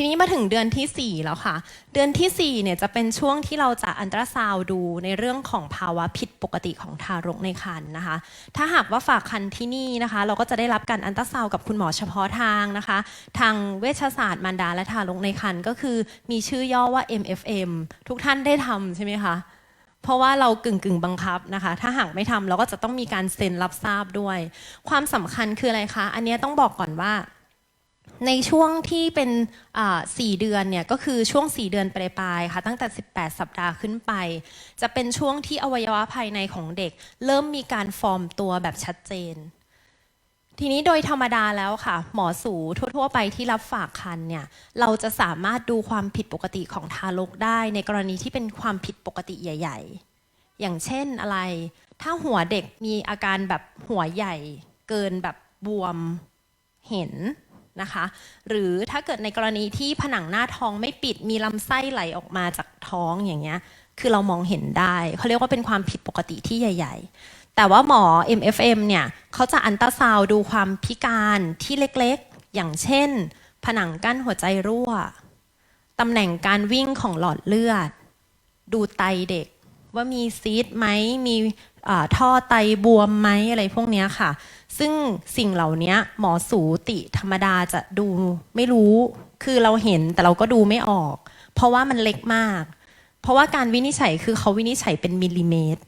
ทีนี้มาถึงเดือนที่ 4 แล้วค่ะ เดือนที่4เนี่ยจะเป็นช่วงที่เราจะอันตราซาวดูในเรื่องของภาวะผิดปกติของทารกในครรภ์นะคะ ถ้าหากว่าฝากครรภ์ที่นี่นะคะ เราก็จะได้รับการอันตราซาวกับคุณหมอเฉพาะทางนะคะ ทางเวชศาสตร์มารดาและทารกในครรภ์ก็คือมีชื่อย่อว่า MFM ทุกท่านได้ทำใช่ไหมคะเพราะว่าเรากึ่งกึ่งบังคับนะคะ ถ้าหากไม่ทำเราก็จะต้องมีการเซ็นรับทราบด้วย ความสำคัญคืออะไรคะ อันนี้ต้องบอกก่อนว่า ในช่วงที่เป็นสี่เดือนเนี่ยก็คือช่วง 4 เดือนปลายๆค่ะตั้งแต่ 18 สัปดาห์ขึ้นไป จะเป็นช่วงที่อวัยวะภายในของเด็ก เริ่มมีการฟอร์มตัวแบบชัดเจน ทีนี้โดยธรรมดาแล้วค่ะ หมอสูทั่ว ๆ ไปที่รับฝากคันเนี่ยเราจะสามารถดูความผิดปกติของทารกได้ ในกรณีที่เป็นความผิดปกติใหญ่ ๆ อย่างเช่นอะไร ถ้าหัวเด็กมีอาการแบบหัวใหญ่ เกินแบบบวมเห็น นะคะ หรือถ้าเกิดในกรณีที่ผนังหน้าท้องไม่ปิดมีลำไส้ไหลออกมาจากท้องอย่างเงี้ย คือเรามองเห็นได้ เขาเรียกว่าเป็นความผิดปกติที่ใหญ่ ๆ แต่ว่าหมอ MFM เนี่ยเขาจะอันตราซาวดูความพิการที่เล็กๆ อย่างเช่น ผนังกั้นหัวใจรั่วตำแหน่งการวิ่งของหลอดเลือด ดูไตเด็กว่ามีซีดไหมมี ท่อไตบวมไหมอะไรพวกนี้ค่ะ ซึ่งสิ่งเหล่านี้หมอสูติธรรมดาจะดูไม่รู้คือเราเห็นแต่เราก็ดูไม่ออก เพราะว่ามันเล็กมาก เพราะว่าการวินิจฉัยคือเขาวินิจฉัยเป็นมิลลิเมตร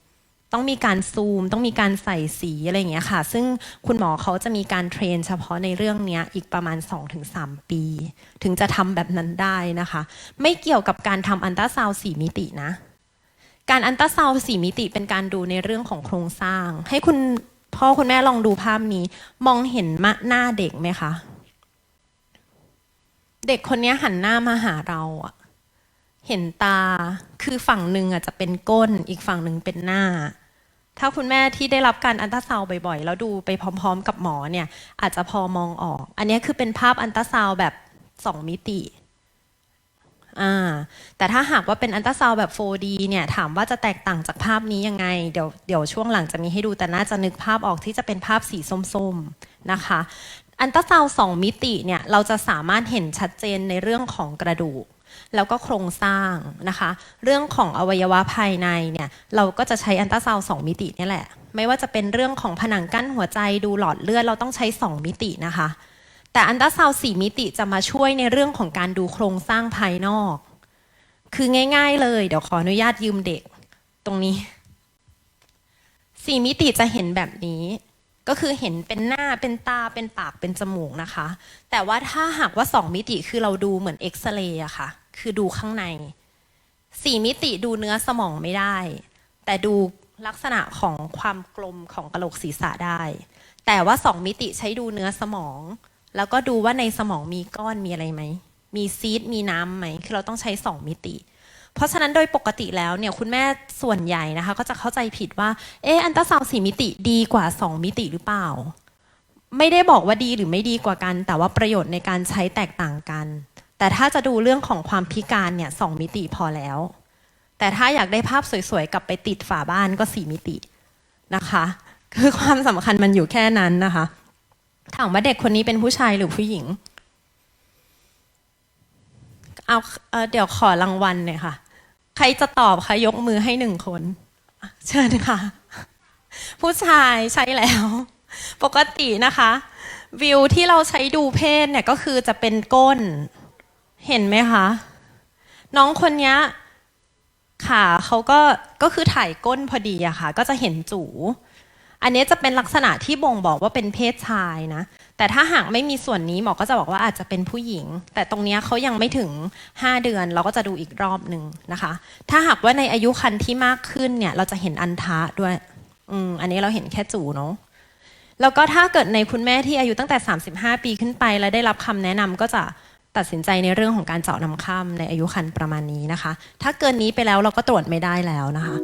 ต้องมีการซูม ต้องมีการใส่สีอะไรอย่างเงี้ยค่ะ ซึ่งคุณหมอเขาจะมีการเทรน เฉพาะในเรื่องนี้อีกประมาณ 2-3 ปี ถึงจะทำแบบนั้นได้นะคะ ไม่เกี่ยวกับการทำอันตราซาวด์สี่มิตินะ การอันตราซาวสี่มิติเป็นการดูในเรื่องของโครงสร้าง ให้คุณพ่อคุณแม่ลองดูภาพนี้ มองเห็นมหน้าเด็กไหมคะ เด็กคนนี้หันหน้ามาหาเราอะเห็นตาคือฝั่งหนึ่งอะจะเป็นก้น อีกฝั่งหนึ่งเป็นหน้า ถ้าคุณแม่ที่ได้รับการอันตราซาวบ่อยๆ แล้วดูไปพร้อม ๆ กับหมอเนี่ย อาจจะพอมองออก อันนี้คือเป็นภาพอันตราซาวแบบสองมิติ อ่าแต่ถ้าหากว่าเป็นอันตราซาวแบบ 4D เนี่ยถามว่าจะแตกต่างจากภาพนี้ยังไง เดี๋ยวเดี๋ยวช่วงหลังจะมีให้ดูแต่น่าจะนึกภาพออกที่จะเป็นภาพสีส้มๆนะคะอันตราซาวสองมิติเนี่ยเราจะสามารถเห็นชัดเจนในเรื่องของกระดูก แล้วก็โครงสร้างนะคะ เรื่องของอวัยวะภายในเนี่ยเราก็จะใช้อันตราซาวสองมิตินี่แหละ ไม่ว่าจะเป็นเรื่องของผนังกั้นหัวใจดูหลอดเลือดเราต้องใช้สองมิตินะคะ แต่อันตราซาวสี่มิติจะมาช่วยในเรื่องของการดูโครงสร้างภายนอก คือง่ายๆเลย เดี๋ยวขออนุญาตยืมเด็ก ตรงนี้สี่มิติจะเห็นแบบนี้ ก็คือเห็นเป็นหน้าเป็นตาเป็นปากเป็นจมูกนะคะ แต่ว่าถ้าหากว่าสองมิติคือเราดูเหมือนเอ็กซเรย์อะค่ะ คือดูข้างในสี่มิติดูเนื้อสมองไม่ได้ แต่ดูลักษณะของความกลมของกระโหลกศีรษะได้ แต่ว่าสองมิติใช้ดูเนื้อสมอง แล้วก็ดูว่าในสมองมีก้อนมีอะไรไหม มีซีดมีน้ำไหม คือเราต้องใช้สองมิติ เพราะฉะนั้นโดยปกติแล้วเนี่ยคุณแม่ส่วนใหญ่นะคะ ก็จะเข้าใจผิดว่า เอออันตราซาวสี่มิติดีกว่าสองมิติหรือเปล่า ไม่ได้บอกว่าดีหรือไม่ดีกว่ากัน แต่ว่าประโยชน์ในการใช้แตกต่างกัน แต่ถ้าจะดูเรื่องของความพิการเนี่ยสองมิติพอแล้ว แต่ถ้าอยากได้ภาพสวยๆกลับไปติดฝาบ้านก็สี่มิตินะคะ คือความสำคัญมันอยู่แค่นั้นนะคะ ถามว่าเด็กคนนี้เป็นผู้ชายหรือผู้หญิง เอาเอ่อเดี๋ยวขอรางวัลหน่อยค่ะ ใครจะตอบคะยกมือให้หนึ่งคน เชิญค่ะ ผู้ชายใช่แล้ว ปกตินะคะ วิวที่เราใช้ดูเพศเนี่ยก็คือจะเป็นก้น เห็นไหมคะ น้องคนนี้ขาเขาก็ก็คือถ่ายก้นพอดีอะค่ะ ก็จะเห็นจู อันนี้จะเป็นลักษณะที่บ่งบอกว่าเป็นเพศชายนะ แต่ถ้าหากไม่มีส่วนนี้หมอก็จะบอกว่าอาจจะเป็นผู้หญิง แต่ตรงนี้เขายังไม่ถึง 5 เดือนเราก็จะดูอีกรอบหนึ่งนะคะ ถ้าหากว่าในอายุคันที่มากขึ้นเนี่ยเราจะเห็นอันทะด้วย อืมอันนี้เราเห็นแค่จูเนาะแล้วก็ถ้าเกิดในคุณแม่ที่อายุตั้งแต่ 35 ปีขึ้นไป และได้รับคำแนะนำก็จะตัดสินใจในเรื่องของการเจาะน้ำค่ำในอายุคันประมาณนี้นะคะ ถ้าเกินนี้ไปแล้วเราก็ตรวจไม่ได้แล้วนะคะ